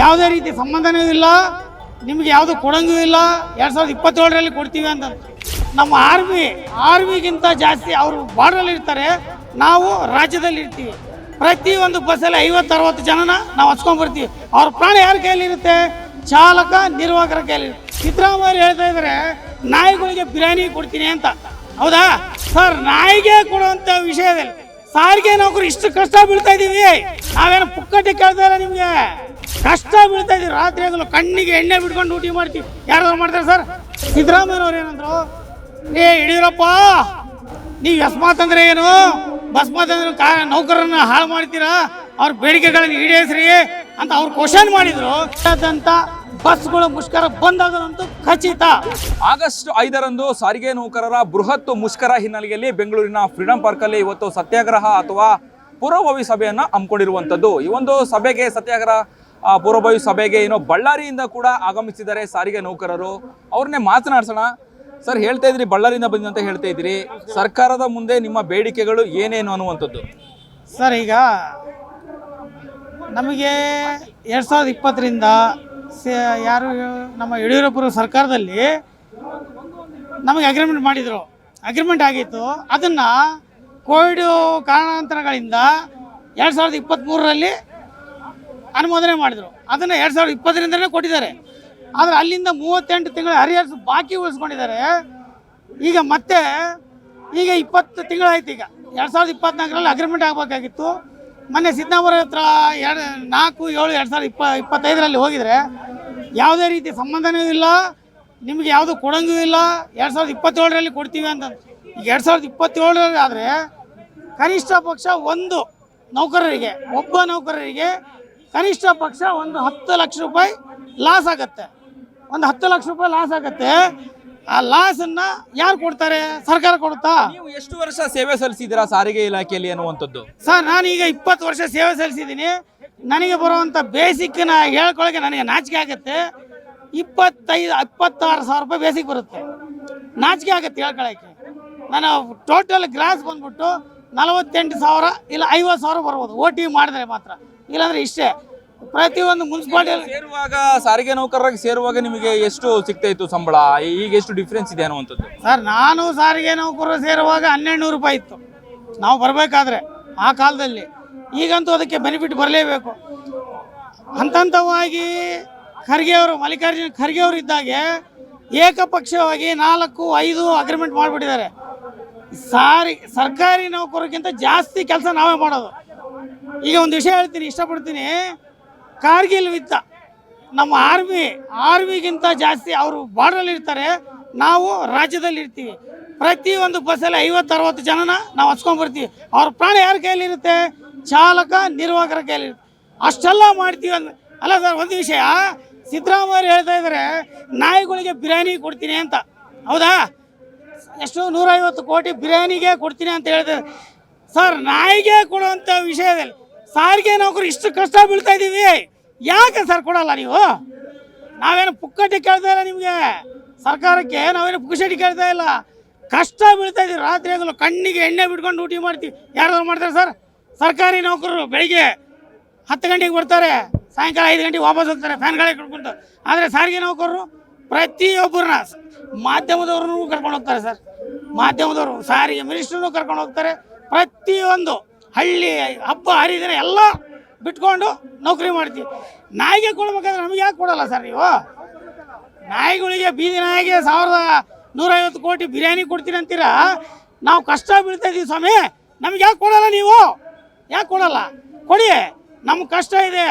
ಯಾವುದೇ ರೀತಿ ಸಂಬಂಧನೂ ಇಲ್ಲ, ನಿಮಗೆ ಯಾವುದು ಕೊಡಂಗೂ ಇಲ್ಲ. ಎರಡು ಸಾವಿರದ ಇಪ್ಪತ್ತೇಳರಲ್ಲಿ ಕೊಡ್ತೀವಿ ಅಂತ. ನಮ್ಮ ಆರ್ಮಿ, ಆರ್ಮಿಗಿಂತ ಜಾಸ್ತಿ ಅವರು ಬಾರ್ಡ್ರಲ್ಲಿ ಇರ್ತಾರೆ. ನಾವು ರಾಜ್ಯದಲ್ಲಿ ಇರ್ತೀವಿ. ಪ್ರತಿಯೊಂದು ಬಸ್ಸಲ್ಲಿ ಐವತ್ತು, ಅರವತ್ತು ಜನನ ನಾವು ಹಚ್ಕೊಂಡ್ಬರ್ತೀವಿ. ಅವ್ರ ಪ್ರಾಣ ಯಾರ ಕೈಯಲ್ಲಿ ಇರುತ್ತೆ ಚಾಲಕ, ನಿರ್ವಾಹಕರ ಕೈಯಲ್ಲಿ. ಸಿದ್ದರಾಮಯ್ಯ ಹೇಳ್ತಾ ಇದ್ದಾರೆ ನಾಯಿಗಳಿಗೆ ಬಿರಿಯಾನಿ ಕೊಡ್ತೀನಿ ಅಂತ. ಹೌದಾ? ಸರ್, ನಾಯಿಗೆ ಕೊಡುವಂಥ ವಿಷಯದಲ್ಲಿ ಸಾರಿಗೆ ನೌಕರು ಇಷ್ಟು ಕಷ್ಟ ಬೀಳ್ತಾ ಇದೀವಿ ನಾವೇನು ಪುಕ್ಕಟ್ಟಿ ಕೇಳ್ತಾ ಇಲ್ಲ ನಿಮಗೆ? ಕಷ್ಟ ಬೀಳ್ತಾ ಇದೀವಿ ರಾತ್ರಿ ಆಗಲು ಕಣ್ಣಿಗೆ ಎಣ್ಣೆ ಬಿಟ್ಕೊಂಡು ಡ್ಯೂಟಿ ಮಾಡ್ತೀವಿ. ಯಾರು ಮಾಡ್ತಾರೆ ಸರ್? ಸಿದ್ದರಾಮಯ್ಯನವ್ರು ಏನಂದ್ರು, ಏ ಯಡಿಯೂರಪ್ಪ ನೀವು ಯಸ್ಮಾತ್ ಅಂದ್ರೆ ಏನು? ಬಸ್ಮಾತ್ ಅಂದ್ರೆ ಕಾ ನೌಕರರನ್ನ ಹಾಳು ಮಾಡ್ತೀರಾ? ಅವ್ರ ಬೇಡಿಕೆಗಳನ್ನ ಈಡೇರಿಸ್ರಿ ಅಂತ ಅವ್ರು ಕ್ವಶನ್ ಮಾಡಿದ್ರು. ಬಸ್ಗಳು ಮುಷ್ಕರ ಬಂದಾಗದಂತೂ ಖಚಿತ. ಆಗಸ್ಟ್ ಐದರಂದು ಸಾರಿಗೆ ನೌಕರರ ಬೃಹತ್ ಮುಷ್ಕರ ಹಿನ್ನೆಲೆಯಲ್ಲಿ ಬೆಂಗಳೂರಿನ ಫ್ರೀಡಂ ಪಾರ್ಕಲ್ಲಿ ಇವತ್ತು ಸತ್ಯಾಗ್ರಹ ಅಥವಾ ಪೂರ್ವಭಾವಿ ಸಭೆಯನ್ನು ಹಮ್ಮಿಕೊಂಡಿರುವಂಥದ್ದು. ಈ ಒಂದು ಸಭೆಗೆ ಸತ್ಯಾಗ್ರಹ ಪೂರ್ವಭಾವಿ ಸಭೆಗೆ ಏನೋ ಬಳ್ಳಾರಿಯಿಂದ ಕೂಡ ಆಗಮಿಸಿದ್ದಾರೆ ಸಾರಿಗೆ ನೌಕರರು. ಅವ್ರನ್ನೇ ಮಾತನಾಡ್ಸೋಣ. ಸರ್, ಹೇಳ್ತಾ ಇದ್ರಿ, ಬಳ್ಳಾರಿಯಿಂದ ಬಂದಂತ ಅಂತ ಹೇಳ್ತಾ ಇದ್ರಿ. ಸರ್ಕಾರದ ಮುಂದೆ ನಿಮ್ಮ ಬೇಡಿಕೆಗಳು ಏನೇನು ಅನ್ನುವಂಥದ್ದು? ಸರ್, ಈಗ ನಮಗೆ ಎರಡು ಸಾವಿರದ ಇಪ್ಪತ್ತರಿಂದ ಯಾರು, ನಮ್ಮ ಯಡಿಯೂರಪ್ಪರ ಸರ್ಕಾರದಲ್ಲಿ ನಮಗೆ ಅಗ್ರಿಮೆಂಟ್ ಮಾಡಿದರು. ಅಗ್ರಿಮೆಂಟ್ ಆಗಿತ್ತು. ಅದನ್ನು ಕೋವಿಡ್ ಕಾರಣಾಂತರಗಳಿಂದ ಎರಡು ಸಾವಿರದ ಇಪ್ಪತ್ತ್ಮೂರರಲ್ಲಿ ಅನುಮೋದನೆ ಮಾಡಿದರು. ಅದನ್ನು ಎರಡು ಸಾವಿರದ ಇಪ್ಪತ್ತರಿಂದಲೇ ಕೊಟ್ಟಿದ್ದಾರೆ. ಆದರೆ ಅಲ್ಲಿಂದ ಮೂವತ್ತೆಂಟು ತಿಂಗಳ ಹರಿಹರ್ಸ್ ಬಾಕಿ ಉಳಿಸ್ಕೊಂಡಿದ್ದಾರೆ. ಈಗ ಮತ್ತೆ, ಈಗ ಇಪ್ಪತ್ತು ತಿಂಗಳಾಯ್ತು ಈಗ. ಎರಡು ಸಾವಿರದ ಇಪ್ಪತ್ನಾಲ್ಕರಲ್ಲಿ ಅಗ್ರಿಮೆಂಟ್ ಆಗಬೇಕಾಗಿತ್ತು. ಮೊನ್ನೆ ಸಿದ್ದಾಪುರ ಹತ್ರ ಎರಡು, ನಾಲ್ಕು, ಏಳು, ಎರಡು ಸಾವಿರದ ಇಪ್ಪ, ಇಪ್ಪತ್ತೈದರಲ್ಲಿ ಹೋಗಿದರೆ ಯಾವುದೇ ರೀತಿ ಸಂಬಂಧನೂ ಇಲ್ಲ, ನಿಮಗೆ ಯಾವುದು ಕೊಡಂಗೂ ಇಲ್ಲ. ಎರಡು ಸಾವಿರದ ಇಪ್ಪತ್ತೇಳರಲ್ಲಿ ಕೊಡ್ತೀವಿ ಅಂತ ಈಗ ಎರಡು ಸಾವಿರದ ಇಪ್ಪತ್ತೇಳರಲ್ಲಿ ಆದರೆ ಕನಿಷ್ಠ ಪಕ್ಷ ಒಂದು ನೌಕರರಿಗೆ, ಒಬ್ಬ ನೌಕರರಿಗೆ ಕನಿಷ್ಠ ಪಕ್ಷ ಒಂದು ಹತ್ತು ಲಕ್ಷ ರೂಪಾಯಿ ಲಾಸ್ ಆಗುತ್ತೆ. ಒಂದು ಹತ್ತು ಲಕ್ಷ ರೂಪಾಯಿ ಲಾಸ್ ಆಗುತ್ತೆ. ಆ ಲಾಸನ್ನ ಯಾರು ಕೊಡ್ತಾರೆ? ಸರ್ಕಾರ ಕೊಡುತ್ತಾ? ನೀವು ಎಷ್ಟು ವರ್ಷ ಸೇವೆ ಸಲ್ಲಿಸಿದಿರಾ ಸಾರಿಗೆ ಇಲಾಖೆಯಲ್ಲಿ ಅನ್ನುವಂಥದ್ದು? ಸರ್ ನಾನೀಗ ಇಪ್ಪತ್ತು ವರ್ಷ ಸೇವೆ ಸಲ್ಲಿಸಿದ್ದೀನಿ. ನನಗೆ ಬರುವಂಥ ಬೇಸಿಕ್ನ ಹೇಳ್ಕೊಳಕ್ಕೆ ನನಗೆ ನಾಚಿಕೆ ಆಗುತ್ತೆ. ಇಪ್ಪತ್ತೈದು ಇಪ್ಪತ್ತಾರು ಸಾವಿರ ರೂಪಾಯಿ ಬೇಸಿಕ್ ಬರುತ್ತೆ. ನಾಚಿಕೆ ಆಗುತ್ತೆ ಹೇಳ್ಕೊಳಕ್ಕೆ ನಾನು ಟೋಟಲ್ ಗ್ರಾಸ್ ಬಂದ್ಬಿಟ್ಟು ನಲವತ್ತೆಂಟು ಸಾವಿರ ಇಲ್ಲ ಐವತ್ತು ಸಾವಿರ ಬರ್ಬೋದು. ಓ ಟಿ ಮಾಡಿದ್ರೆ ಮಾತ್ರ. ಇಲ್ಲಾಂದ್ರೆ ಇಷ್ಟೇ. ಪ್ರತಿಯೊಂದು ಮುನ್ಸಿಪಾಲ್ಟಿಯಲ್ಲಿ ಸೇರುವಾಗ ಸಾರಿಗೆ ನೌಕರರಾಗಿ ಸೇರುವಾಗ ನಿಮಗೆ ಎಷ್ಟು ಸಿಗ್ತಾ ಇತ್ತು ಸಂಬಳ? ಈಗ ಎಷ್ಟು ಡಿಫ್ರೆನ್ಸ್ ಇದೆ ಅನ್ನುವಂಥದ್ದು? ಸರ್ ನಾನು ಸಾರಿಗೆ ನೌಕರರು ಸೇರುವಾಗ ಹನ್ನೆರಡು ನೂರು ರೂಪಾಯಿ ಇತ್ತು. ನಾವು ಬರಬೇಕಾದ್ರೆ ಆ ಕಾಲದಲ್ಲಿ. ಈಗಂತೂ ಅದಕ್ಕೆ ಬೆನಿಫಿಟ್ ಬರಲೇಬೇಕು. ಹಂತ ಹಂತವಾಗಿ ಖರ್ಗೆ ಅವರು ಮಲ್ಲಿಕಾರ್ಜುನ ಖರ್ಗೆ ಅವರು ಇದ್ದಾಗೆ ಏಕಪಕ್ಷವಾಗಿ ನಾಲ್ಕು ಐದು ಅಗ್ರಿಮೆಂಟ್ ಮಾಡಿಬಿಟ್ಟಿದ್ದಾರೆ. ಸಾರಿ ಸರ್ಕಾರಿ ನೌಕರಿಗಿಂತ ಜಾಸ್ತಿ ಕೆಲಸ ನಾವೇ ಮಾಡೋದು. ಈಗ ಒಂದು ವಿಷಯ ಹೇಳ್ತೀನಿ, ಇಷ್ಟಪಡ್ತೀನಿ. ಕಾರ್ಗಿಲ್ ವಿತ್ತ ನಮ್ಮ ಆರ್ಮಿ ಆರ್ಮಿಗಿಂತ ಜಾಸ್ತಿ ಅವರು ಬಾರ್ಡ್ರಲ್ಲಿ ಇರ್ತಾರೆ. ನಾವು ರಾಜ್ಯದಲ್ಲಿ ಇರ್ತೀವಿ. ಪ್ರತಿ ಒಂದು ಬಸ್ಸಲ್ಲಿ ಐವತ್ತು, ಅರವತ್ತು ಜನನ ನಾವು ಹಚ್ಕೊಂಡ್ಬರ್ತೀವಿ ಅವ್ರ ಪ್ರಾಣ ಯಾರ ಕೈಯಲ್ಲಿ ಇರುತ್ತೆ? ಚಾಲಕ, ನಿರ್ವಾಹಕರ ಕೈಯಲ್ಲಿ ಇರುತ್ತೆ. ಅಷ್ಟೆಲ್ಲ ಮಾಡ್ತೀವಿ ಅಂದ್ರೆ ಅಲ್ಲ ಸರ್, ಒಂದು ವಿಷಯ. ಸಿದ್ದರಾಮಯ್ಯ ಹೇಳ್ತಾ ಇದ್ದಾರೆ ನಾಯಿಗಳಿಗೆ ಬಿರಿಯಾನಿ ಕೊಡ್ತೀನಿ ಅಂತ. ಹೌದಾ? ಎಷ್ಟು ನೂರೈವತ್ತು ಕೋಟಿ ಬಿರಿಯಾನಿಗೆ ಕೊಡ್ತೀನಿ ಅಂತ ಹೇಳಿದ್ದಾರೆ ಸರ್, ನಾಯಿಗೆ ಕೊಡುವಂಥ ವಿಷಯದಲ್ಲಿ ಸಾರಿಗೆ ನೌಕರು ಇಷ್ಟು ಕಷ್ಟ ಬೀಳ್ತಾ ಇದೀವಿ ಯಾಕೆ ಸರ್ ಕೊಡಲ್ಲ ನೀವು? ನಾವೇನು ಪುಕ್ಕಟ್ಟಿ ಕೇಳ್ತಾ ಇಲ್ಲ ನಿಮಗೆ? ಸರ್ಕಾರಕ್ಕೆ ನಾವೇನು ಪುಕ್ಕಟ್ಟಿ ಕೇಳ್ತಾ ಇಲ್ಲ. ಕಷ್ಟ ಬೀಳ್ತಾ ಇದೀವಿ ರಾತ್ರಿ ಆಗಲು ಕಣ್ಣಿಗೆ ಎಣ್ಣೆ ಬಿಟ್ಕೊಂಡು ಡ್ಯೂಟಿ ಮಾಡ್ತೀವಿ. ಯಾರು ಮಾಡ್ತಾರೆ ಸರ್? ಸರ್ಕಾರಿ ನೌಕರರು ಬೆಳಿಗ್ಗೆ ಹತ್ತು ಗಂಟೆಗೆ ಬರ್ತಾರೆ. ಸಾಯಂಕಾಲ ಐದು ಗಂಟೆಗೆ ವಾಪಸ್ ಹೋಗ್ತಾರೆ. ಫ್ಯಾನ್ಗಳೇ ಕಟ್ಕೊಂಡು. ಆದರೆ ಸಾರಿಗೆ ನೌಕರರು ಪ್ರತಿಯೊಬ್ಬರನ್ನ ಮಾಧ್ಯಮದವ್ರನ್ನೂ ಕರ್ಕೊಂಡು ಹೋಗ್ತಾರೆ ಸರ್. ಮಾಧ್ಯಮದವರು, ಸಾರಿಗೆ ಮಿನಿಸ್ಟ್ರನ್ನು ಕರ್ಕೊಂಡು ಹೋಗ್ತಾರೆ. ಪ್ರತಿಯೊಂದು ಹಳ್ಳಿ ಹಬ್ಬ ಹರಿದಿನ ಎಲ್ಲ ಬಿಟ್ಕೊಂಡು ನೌಕರಿ ಮಾಡ್ತೀವಿ. ನಾಯಿಗೆ ಕೊಡ್ಬೇಕಾದ್ರೆ ನಮಗೆ ಯಾಕೆ ಕೊಡಲ್ಲ ಸರ್ ನೀವು? ನಾಯಿಗಳಿಗೆ ಬೀದಿ ನಾಯಿಗೆ ಸಾವಿರದ ನೂರೈವತ್ತು ಕೋಟಿ ಬಿರಿಯಾನಿ ಕೊಡ್ತೀನಿ ಅಂತೀರಾ? ನಾವು ಕಷ್ಟ ಬೀಳ್ತಾ ಇದ್ದೀವಿ ಸ್ವಾಮಿ. ನಮ್ಗೆ ಯಾಕೆ ಕೊಡಲ್ಲ ನೀವು? ಯಾಕೆ ಕೊಡಲ್ಲ? ಕೊಡಿ. ನಮ್ಗೆ ಕಷ್ಟ ಇದೆ.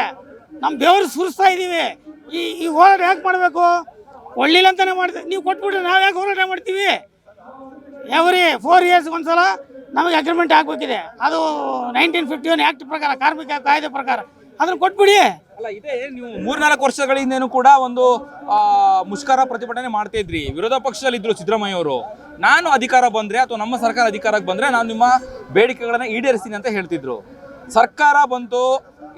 ನಮ್ಮ ಬೆವರು ಸುರಿಸ್ತಾ ಇದ್ದೀವಿ ಈ ಈ ಹೋರಾಟ ಯಾಕೆ ಮಾಡಬೇಕು? ಒಳ್ಳಿಲ್ಲ ಅಂತಾನೆ ಮಾಡ್ತೀವಿ ನೀವು ಕೊಟ್ಬಿಟ್ರೆ ನಾವು ಯಾಕೆ ಹೋರಾಟ ಮಾಡ್ತೀವಿ? ಎವ್ರಿ ಫೋರ್ ಇಯರ್ಸ್ ಒಂದ್ಸಲ ನಮಗೆ ಅಗ್ರಿಮೆಂಟ್ ಆಗಬೇಕಿದೆ. ಅದು ನೈನ್ಟೀನ್ ಫಿಫ್ಟಿ ಒನ್ ಆ್ಯಕ್ಟ್ ಪ್ರಕಾರ ಕಾರ್ಮಿಕ ಕಾಯ್ದೆ ಪ್ರಕಾರ. ಅದನ್ನು ಕೊಟ್ಬಿಡಿ. ಅಲ್ಲ ಇದೇ ನೀವು ಮೂರ್ನಾಲ್ಕು ವರ್ಷಗಳಿಂದೇನು ಕೂಡ ಒಂದು ಮುಷ್ಕರ ಪ್ರತಿಭಟನೆ ಮಾಡ್ತಾ ಇದ್ರಿ. ವಿರೋಧ ಪಕ್ಷದಲ್ಲಿ ಇದ್ರು ಸಿದ್ದರಾಮಯ್ಯ ಅವರು. ನಾನು ಅಧಿಕಾರ ಬಂದ್ರೆ ಅಥವಾ ನಮ್ಮ ಸರ್ಕಾರ ಅಧಿಕಾರಕ್ಕೆ ಬಂದ್ರೆ ನಾನು ನಿಮ್ಮ ಬೇಡಿಕೆಗಳನ್ನ ಈಡೇರಿಸ್ತೀನಿ ಅಂತ ಹೇಳ್ತಿದ್ರು. ಸರ್ಕಾರ ಬಂತು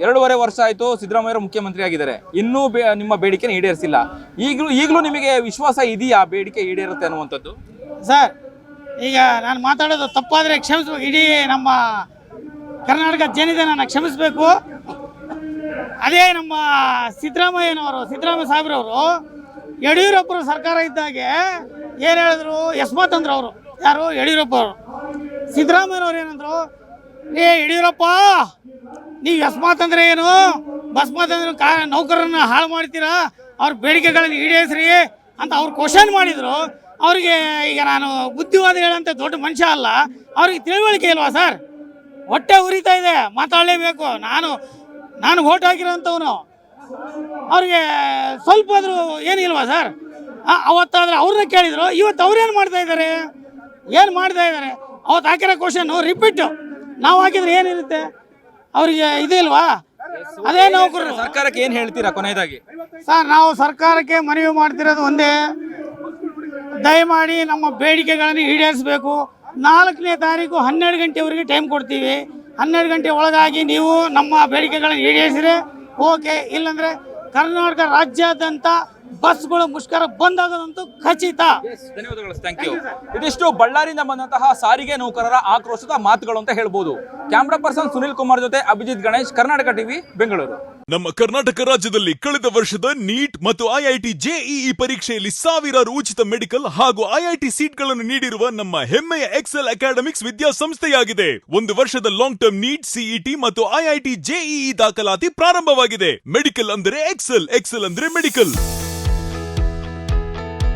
ಎರಡೂವರೆ ವರ್ಷ ಆಯಿತು ಸಿದ್ದರಾಮಯ್ಯ ಮುಖ್ಯಮಂತ್ರಿ ಆಗಿದ್ದಾರೆ. ಇನ್ನೂ ಬೇ ನಿಮ್ಮ ಬೇಡಿಕೆನ ಈಡೇರಿಸಿಲ್ಲ. ಈಗಲೂ ಈಗಲೂ ನಿಮಗೆ ವಿಶ್ವಾಸ ಇದೆಯಾ? ಬೇಡಿಕೆ ಈಡೇರುತ್ತೆ ಅನ್ನುವಂಥದ್ದು? ಸರ್ ಈಗ ನಾನು ಮಾತಾಡೋದು ತಪ್ಪಾದರೆ ಕ್ಷಮಿಸ್ಬೇಕು. ಇಡೀ ನಮ್ಮ ಕರ್ನಾಟಕ ಜನಿದೆ ನಾನು ಕ್ಷಮಿಸಬೇಕು. ಅದೇ ನಮ್ಮ ಸಿದ್ದರಾಮಯ್ಯನವರು, ಸಿದ್ದರಾಮಯ್ಯ ಸಾಹೇಬ್ರವರು ಯಡಿಯೂರಪ್ಪರ ಸರ್ಕಾರ ಇದ್ದಾಗೆ ಏನು ಹೇಳಿದ್ರು? ಯಶ್ಮತ್ ಅಂದ್ರು ಅವರು. ಯಾರು? ಯಡಿಯೂರಪ್ಪ ಅವರು. ಸಿದ್ದರಾಮಯ್ಯನವ್ರು ಏನಂದ್ರು ಏ, ಯಡಿಯೂರಪ್ಪ, ನೀವು ಯಸ್ಮಾತ್ ಅಂದರೆ ಏನು? ಬಸ್ಮಾತ್ ಅಂದ್ರೆ ಕಾ, ನೌಕರರನ್ನ ಹಾಳು ಮಾಡ್ತೀರಾ? ಅವ್ರ ಬೇಡಿಕೆಗಳನ್ನು ಈಡೇರಿಸ್ರಿ ಅಂತ ಅವ್ರು ಕ್ವಶನ್ ಮಾಡಿದ್ರು. ಅವ್ರಿಗೆ ಈಗ ನಾನು ಬುದ್ಧಿವಾದ ಹೇಳಂತ ದೊಡ್ಡ ಮನುಷ್ಯ ಅಲ್ಲ ಅವ್ರಿಗೆ ತಿಳುವಳಿಕೆ ಇಲ್ವಾ ಸರ್? ಹೊಟ್ಟೆ ಉರಿತಾ ಇದೆ ಮಾತಾಡಲೇಬೇಕು. ನಾನು ನಾನು ಓಟ್ ಹಾಕಿರೋಂಥವನು. ಅವ್ರಿಗೆ ಸ್ವಲ್ಪ ಆದರೂ ಏನಿಲ್ವಾ ಸರ್? ಅವತ್ತಾದ್ರೆ ಅವ್ರನ್ನ ಕೇಳಿದರು ಇವತ್ತು ಅವ್ರೇನು ಮಾಡ್ತಾ ಇದ್ದಾರೆ? ಏನು ಮಾಡ್ತಾ ಇದ್ದಾರೆ? ಅವತ್ತು ಹಾಕಿರೋ ಕ್ವಶನ್ನು ರಿಪೀಟು ನಾವು ಹಾಕಿದ್ರೆ ಏನಿರುತ್ತೆ ಅವರಿಗೆ ಇದಿಲ್ವಾ ಅದೇ ನೌಕರರು. ಸರ್ಕಾರಕ್ಕೆ ಏನು ಹೇಳ್ತೀರಾ ಕೊನೆಯದಾಗಿ? ಸರ್ ನಾವು ಸರ್ಕಾರಕ್ಕೆ ಮನವಿ ಮಾಡ್ತಿರೋದು ಒಂದೇ. ದಯಮಾಡಿ ನಮ್ಮ ಬೇಡಿಕೆಗಳನ್ನು ಈಡೇರಿಸಬೇಕು. ನಾಲ್ಕನೇ ತಾರೀಕು ಹನ್ನೆರಡು ಗಂಟೆವರೆಗೆ ಟೈಮ್ ಕೊಡ್ತೀವಿ. ಹನ್ನೆರಡು ಗಂಟೆ ಒಳಗಾಗಿ ನೀವು ನಮ್ಮ ಬೇಡಿಕೆಗಳನ್ನು ಈಡೇರಿಸಿದ್ರೆ ಓಕೆ ಇಲ್ಲಾಂದರೆ ಕರ್ನಾಟಕ ರಾಜ್ಯಾದ್ಯಂತ ಬಸ್ಗಳು ಮುಷ್ಕರ ಬಂದಾಗದಂತೂ ಖಚಿತ. ಧನ್ಯವಾದಗಳು ಥ್ಯಾಂಕ್ ಯು ಇದಿಷ್ಟು ಬಳ್ಳಾರಿಯಿಂದ ಬಂದಂತಹ ಸಾರಿಗೆ ನೌಕರರ ಆಕ್ರೋಶದ ಮಾತುಗಳು ಅಂತ ಹೇಳ್ಬೋದು. ಕ್ಯಾಮ್ರಾ ಪರ್ಸನ್ ಸುನಿಲ್ ಕುಮಾರ್ ಜೊತೆ ಅಭಿಜಿತ್ ಗಣೇಶ್ ಕರ್ನಾಟಕ ಟಿವಿ ಬೆಂಗಳೂರು. ನಮ್ಮ ಕರ್ನಾಟಕ ರಾಜ್ಯದಲ್ಲಿ ಕಳೆದ ವರ್ಷದ ನೀಟ್ ಮತ್ತು ಐಐಟಿ ಜೆಇಇ ಪರೀಕ್ಷೆಯಲ್ಲಿ ಸಾವಿರಾರು ಉಚಿತ ಮೆಡಿಕಲ್ ಹಾಗೂ ಐಐಟಿ ಸೀಟ್ಗಳನ್ನು ನೀಡಿರುವ ನಮ್ಮ ಹೆಮ್ಮೆಯ ಎಕ್ಸೆಲ್ ಅಕಾಡೆಮಿಕ್ಸ್ ವಿದ್ಯಾಸಂಸ್ಥೆಯಾಗಿದೆ. ಒಂದು ವರ್ಷದ ಲಾಂಗ್ ಟರ್ಮ್ ನೀಟ್ ಸಿಇಟಿ ಮತ್ತು ಐಐಟಿ ಜೆಇಇ ದಾಖಲಾತಿ ಪ್ರಾರಂಭವಾಗಿದೆ. ಮೆಡಿಕಲ್ ಅಂದರೆ ಎಕ್ಸೆಲ್ ಎಕ್ಸೆಲ್ ಅಂದ್ರೆ ಮೆಡಿಕಲ್.